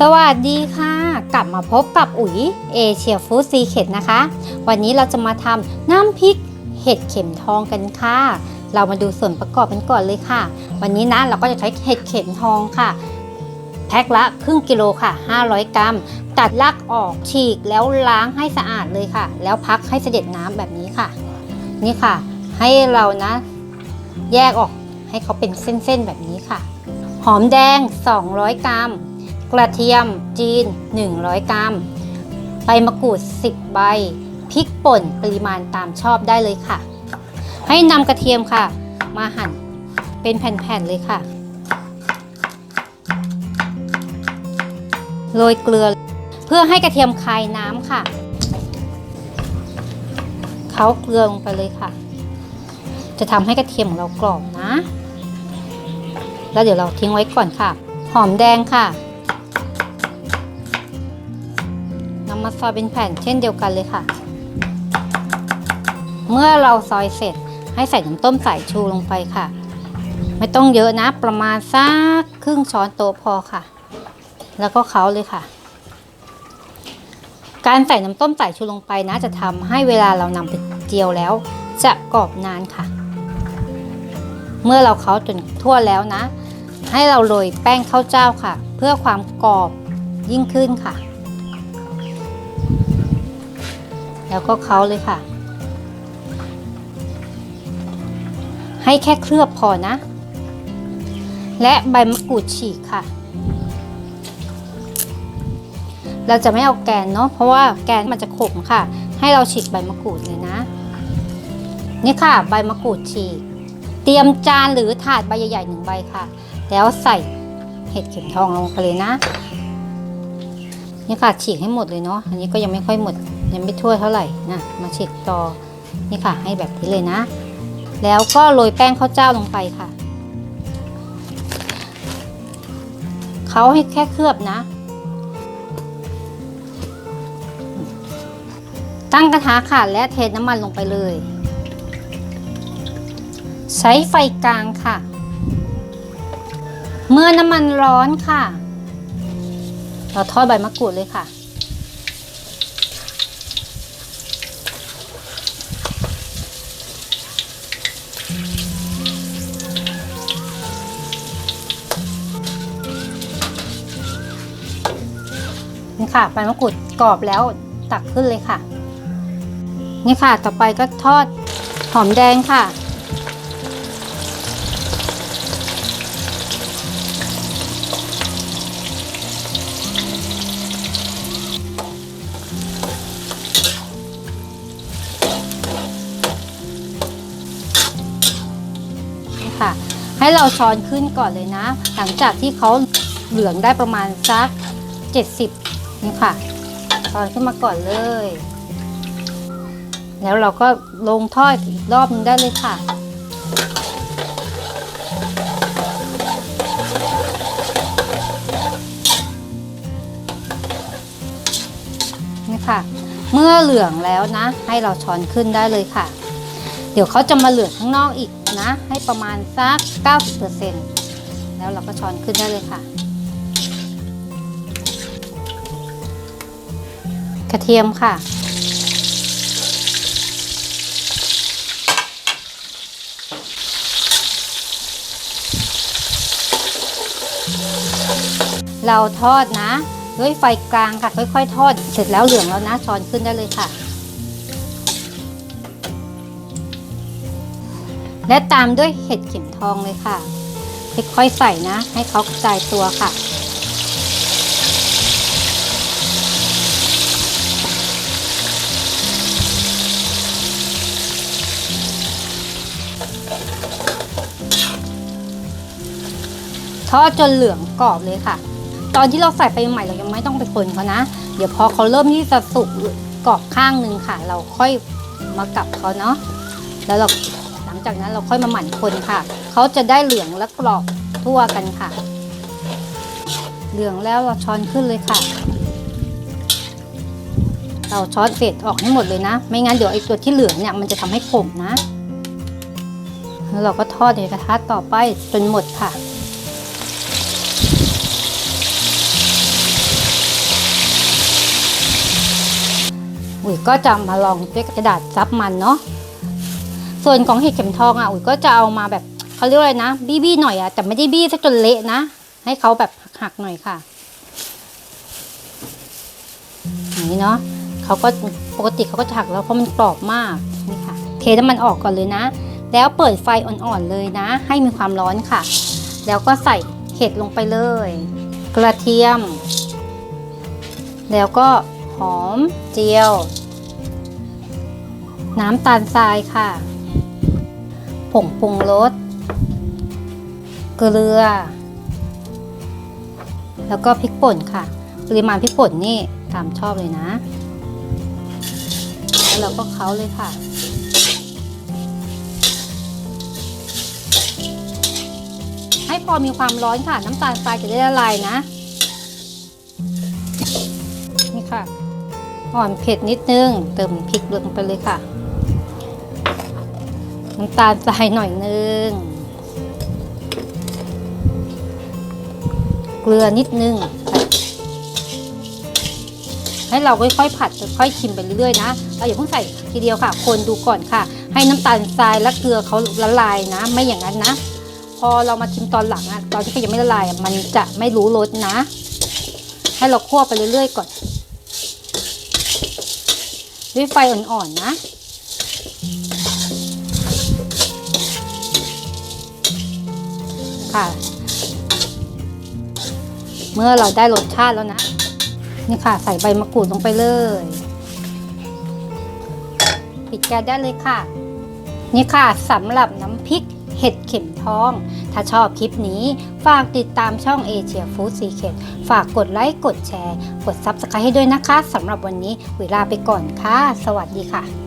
สวัสดีค่ะ กลับมาพบกับอุ๋ยเอเชียฟู้ดซีเ e ดนะคะ วันนี้เราจะมาทำน้ำพริกเห็ดเข็มทองกันค่ะ เรามาดูส่วนประกอบกันก่อนเลยค่ะ วันนี้นะเราก็จะใช้เห็ดเข็มทองค่ะ แพ็คละครึ่งกิโลค่ะ 500 กรัม ตัดรากออกฉีกแล้วล้างให้สะอาดเลยค่ะ แล้วพักให้เสด็จน้ำแบบนี้ค่ะ นี่ค่ะ ให้เรานะ แยกออกให้เขาเป็นเส้นๆแบบนี้ค่ะ หอมแดง 200 กรัม กระเทียมจีน 100 กรัม ใบมะกรูด 10 ใบ พริกป่นปริมาณตามชอบได้เลยค่ะ ให้นำกระเทียมค่ะ มาหั่นเป็นแผ่นๆเลยค่ะ โรยเกลือ เพื่อให้กระเทียมคายน้ำค่ะ เขาเกลือลงไปเลยค่ะ จะทำให้กระเทียมของเรากรอบนะ แล้วเดี๋ยวเราทิ้งไว้ก่อนค่ะ หอมแดงค่ะ มาซอยเป็นแผ่นเช่นเดียวกันเลยค่ะ เมื่อเราซอยเสร็จให้ใส่น้ำต้มสายชูลงไปค่ะ ไม่ต้องเยอะนะประมาณสักครึ่งช้อนโต๊ะพอค่ะ แล้วก็เคล้าเลยค่ะ การใส่น้ำต้มสายชูลงไปนะ จะทำให้เวลาเรานำไปเจียวแล้ว จะกรอบนานค่ะ เมื่อเราเคล้าจนทั่วแล้วนะ ให้เราโรยแป้งข้าวเจ้าค่ะ เพื่อความกรอบยิ่งขึ้นค่ะ แล้วก็เคล้าเลยค่ะ ให้แค่เคลือบพอนะ และใบมะกรูดฉีกค่ะ เราจะไม่เอาแกนเนาะเพราะว่าแกนมันจะขมค่ะ ให้เราฉีกใบมะกรูดเลยนะ นี่ค่ะ ใบมะกรูดฉีก เตรียมจานหรือถาดใบใหญ่ๆหนึ่งใบค่ะ แล้วใส่เห็ดเข็มทองลงไปเลยนะนี่ค่ะฉีกให้หมดเลยเนาะ อันนี้ก็ยังไม่ค่อยหมด ยังไม่ทั่วเท่าไหร่นะมาฉีกต่อนี่ค่ะ ให้แบบนี้เลยนะ แล้วก็โรยแป้งข้าวเจ้าลงไปค่ะเขาให้แค่เคลือบนะ ตั้งกระทะค่ะและเทน้ำมันลงไปเลย ใช้ไฟกลางค่ะ เมื่อน้ำมันร้อนค่ะ เราทอดใบมะกรูดเลยค่ะ ค่ะใบมะกรูดกรอบแล้วตักขึ้นเลยค่ะ นี่ค่ะต่อไปก็ทอดหอมแดงค่ะ นี่ค่ะ ให้เราช้อนขึ้นก่อนเลยนะ หลังจากที่เขาเหลืองได้ประมาณสัก 70 นี่ค่ะช้อนขึ้นมาก่อนเลย แล้วเราก็ลงทอดอีกรอบนึงได้เลยค่ะนี่ค่ะ เมื่อเหลืองแล้วนะ ให้เราช้อนขึ้นได้เลยค่ะ เดี๋ยวเขาจะมาเหลืองข้างนอกอีกนะ ให้ประมาณสัก 90%แล้วเราก็ช้อนขึ้นได้เลยค่ะ กระเทียมค่ะ เราทอดนะด้วยไฟกลางค่ะ ค่อย ๆ ทอด เสร็จแล้วเหลืองแล้วนะช้อนขึ้นได้เลยค่ะ และตามด้วยเห็ดเข็มทองเลยค่ะค่อยๆใส่นะ ให้เขากระจายตัวค่ะ ทอดจนเหลืองกรอบเลยค่ะ ตอนที่เราใส่ไปใหม่เรายังไม่ต้องไปคนเขานะ เดี๋ยวพอเขาเริ่มที่จะสุกกรอบข้างหนึ่งค่ะ เราค่อยมากลับเขาเนาะแล้วเราหลังจากนั้นเราค่อยมาหมั่นคนค่ะเขาจะได้เหลืองและกรอบทั่วกันค่ะ เหลืองแล้วเราช้อนขึ้นเลยค่ะ เราช้อนเศษออกให้หมดเลยนะ ไม่งั้นเดี๋ยวไอ้ตัวที่เหลืองเนี่ยมันจะทำให้ขมนะแล้วเราก็ทอดในกระทะต่อไปจนหมดค่ะ อุ๋ยก็จะมาลองด้วยกระดาษซับมันเนาะส่วนของเห็ดเข็มทองอะอุ๋ยก็จะเอามาแบบเขาเรียกว่าอะไรนะ บี้บี้หน่อยอะแต่ไม่ได้บี้ซะจนเละนะ ให้เขาแบบหักๆหน่อยค่ะอย่างนี้เนาะเขาก็ปกติเขาก็จะหักแล้วเพราะมันกรอบมากนี่ค่ะเทน้ำมันออกก่อนเลยนะ แล้วเปิดไฟอ่อนๆเลยนะ ให้มีความร้อนค่ะ แล้วก็ใส่เห็ดลงไปเลย กระเทียม แล้วก็ หอมเจียว น้ำตาลทรายค่ะ ผงปรุงรส เกลือ แล้วก็พริกป่นค่ะ ปริมาณพริกป่นนี่ตามชอบเลยนะ แล้วเราก็เค้าเลยค่ะให้พอมีความร้อนค่ะ น้ำตาลทรายจะได้ละลายนะ นี่ค่ะ อ่อนเผ็ดนิดนึง เติมพริกลงไปเลยค่ะ น้ำตาลทรายหน่อยนึง เกลือนิดนึง ให้เราค่อยๆผัดค่อยๆชิมไปเรื่อยๆนะเราอย่าเพิ่งใส่ทีเดียวค่ะ คนดูก่อนค่ะ ให้น้ำตาลทรายและเกลือเขาละลายนะ ไม่อย่างนั้นนะ พอเรามาชิมตอนหลังอะตอนที่เขายังไม่ละลาย มันจะไม่รู้รสนะ ให้เราคั่วไปเรื่อยๆก่อน ด้วยไฟอ่อนๆนะค่ะ เมื่อเราได้รสชาติแล้วนะ นี่ค่ะ ใส่ใบมะกรูดลงไปเลยปิดแก๊สได้เลยค่ะ นี่ค่ะสำหรับน้ำพริก เห็ดเข็มทอง ถ้าชอบคลิปนี้ ฝากติดตามช่องเอเชียฟู้ดซีเค็ดฝากกดไลค์กดแชร์ กดซับสไครต์ให้ด้วยนะคะสำหรับวันนี้เวลาไปก่อนค่ะ สวัสดีค่ะ